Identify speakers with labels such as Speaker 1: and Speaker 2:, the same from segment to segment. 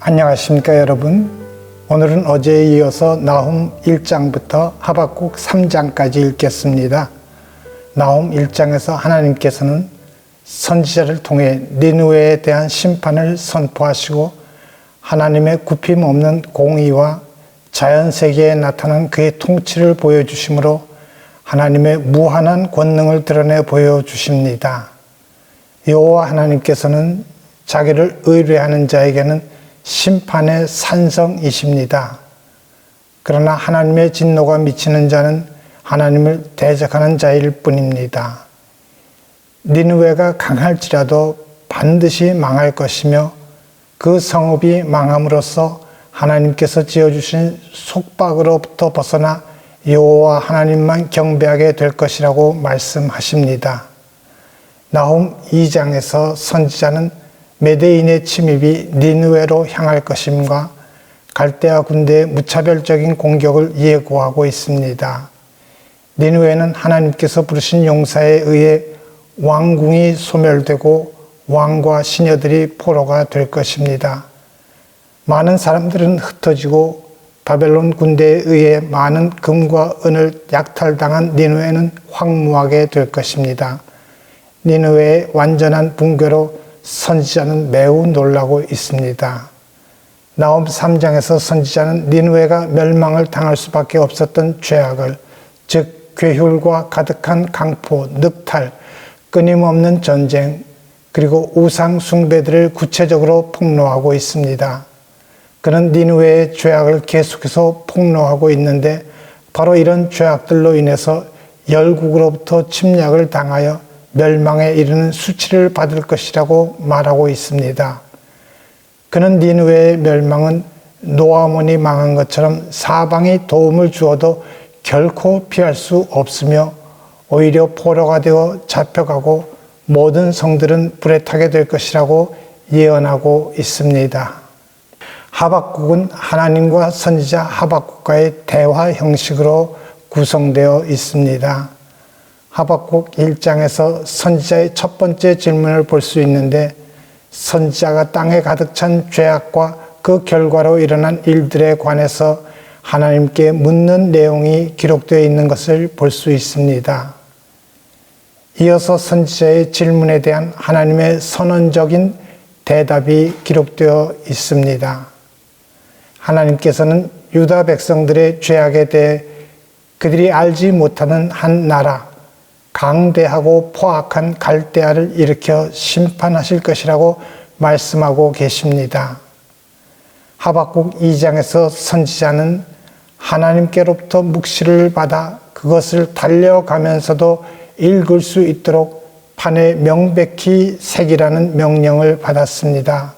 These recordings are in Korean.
Speaker 1: 안녕하십니까 여러분. 오늘은 어제에 이어서 나훔 1장부터 하박국 3장까지 읽겠습니다. 나훔 1장에서 하나님께서는 선지자를 통해 니누웨에 대한 심판을 선포하시고 하나님의 굽힘 없는 공의와 자연 세계에 나타난 그의 통치를 보여주심으로 하나님의 무한한 권능을 드러내 보여주십니다. 여호와 하나님께서는 자기를 의뢰하는 자에게는 심판의 산성이십니다. 그러나 하나님의 진노가 미치는 자는 하나님을 대적하는 자일 뿐입니다. 니누웨가 강할지라도 반드시 망할 것이며 그 성읍이 망함으로써 하나님께서 지어주신 속박으로부터 벗어나 여호와 하나님만 경배하게 될 것이라고 말씀하십니다. 나홈 2장에서 선지자는 메데인의 침입이 니누웨로 향할 것임과 갈대아 군대의 무차별적인 공격을 예고하고 있습니다. 니누웨는 하나님께서 부르신 용사에 의해 왕궁이 소멸되고 왕과 시녀들이 포로가 될 것입니다. 많은 사람들은 흩어지고 바벨론 군대에 의해 많은 금과 은을 약탈당한 니누웨는 황무하게 될 것입니다. 니누웨의 완전한 붕괴로 선지자는 매우 놀라고 있습니다. 나옴 3장에서 선지자는 니누웨가 멸망을 당할 수밖에 없었던 죄악을 즉 괴휼과 가득한 강포, 늑탈, 끊임없는 전쟁 그리고 우상 숭배들을 구체적으로 폭로하고 있습니다. 그는 니누웨의 죄악을 계속해서 폭로하고 있는데 바로 이런 죄악들로 인해서 열국으로부터 침략을 당하여 멸망에 이르는 수치를 받을 것이라고 말하고 있습니다. 그는 니누웨의 멸망은 노아몬이 망한 것처럼 사방이 도움을 주어도 결코 피할 수 없으며 오히려 포로가 되어 잡혀가고 모든 성들은 불에 타게 될 것이라고 예언하고 있습니다. 하박국은 하나님과 선지자 하박국과의 대화 형식으로 구성되어 있습니다. 하박국 1장에서 선지자의 첫 번째 질문을 볼 수 있는데 선지자가 땅에 가득 찬 죄악과 그 결과로 일어난 일들에 관해서 하나님께 묻는 내용이 기록되어 있는 것을 볼 수 있습니다. 이어서 선지자의 질문에 대한 하나님의 선언적인 대답이 기록되어 있습니다. 하나님께서는 유다 백성들의 죄악에 대해 그들이 알지 못하는 한 나라, 강대하고 포악한 갈대아를 일으켜 심판하실 것이라고 말씀하고 계십니다. 하박국 2장에서 선지자는 하나님께로부터 묵시를 받아 그것을 달려가면서도 읽을 수 있도록 판에 명백히 새기라는 명령을 받았습니다.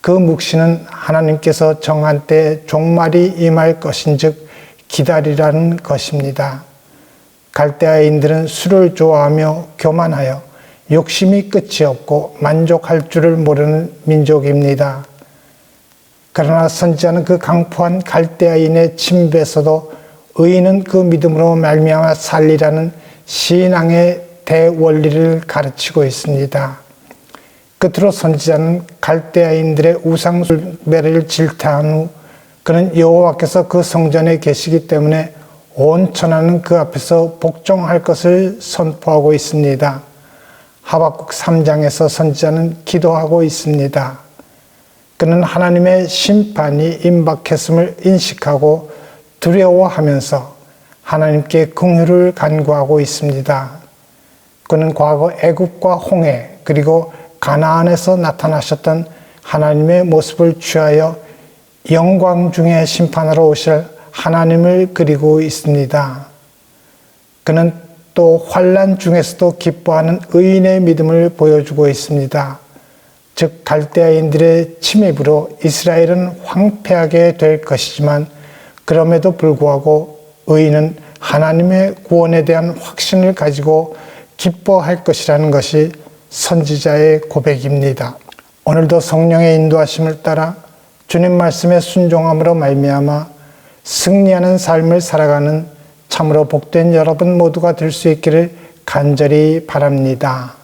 Speaker 1: 그 묵시는 하나님께서 정한 때 종말이 임할 것인즉 기다리라는 것입니다. 갈대아인들은 술을 좋아하며 교만하여 욕심이 끝이 없고 만족할 줄을 모르는 민족입니다. 그러나 선지자는 그 강포한 갈대아인의 침배에서도 의인은 그 믿음으로 말미암아 살리라는 신앙의 대원리를 가르치고 있습니다. 끝으로 선지자는 갈대아인들의 우상숭배를 질타한 후 그는 여호와께서 그 성전에 계시기 때문에 온 천하는 그 앞에서 복종할 것을 선포하고 있습니다. 하박국 3장에서 선지자는 기도하고 있습니다. 그는 하나님의 심판이 임박했음을 인식하고 두려워하면서 하나님께 긍휼을 간구하고 있습니다. 그는 과거 애굽과 홍해 그리고 가나안에서 나타나셨던 하나님의 모습을 취하여 영광 중에 심판하러 오실 하나님을 그리고 있습니다. 그는 또 환란 중에서도 기뻐하는 의인의 믿음을 보여주고 있습니다. 즉 갈대아인들의 침입으로 이스라엘은 황폐하게 될 것이지만 그럼에도 불구하고 의인은 하나님의 구원에 대한 확신을 가지고 기뻐할 것이라는 것이 선지자의 고백입니다. 오늘도 성령의 인도하심을 따라 주님 말씀에 순종함으로 말미암아 승리하는 삶을 살아가는 참으로 복된 여러분 모두가 될 수 있기를 간절히 바랍니다.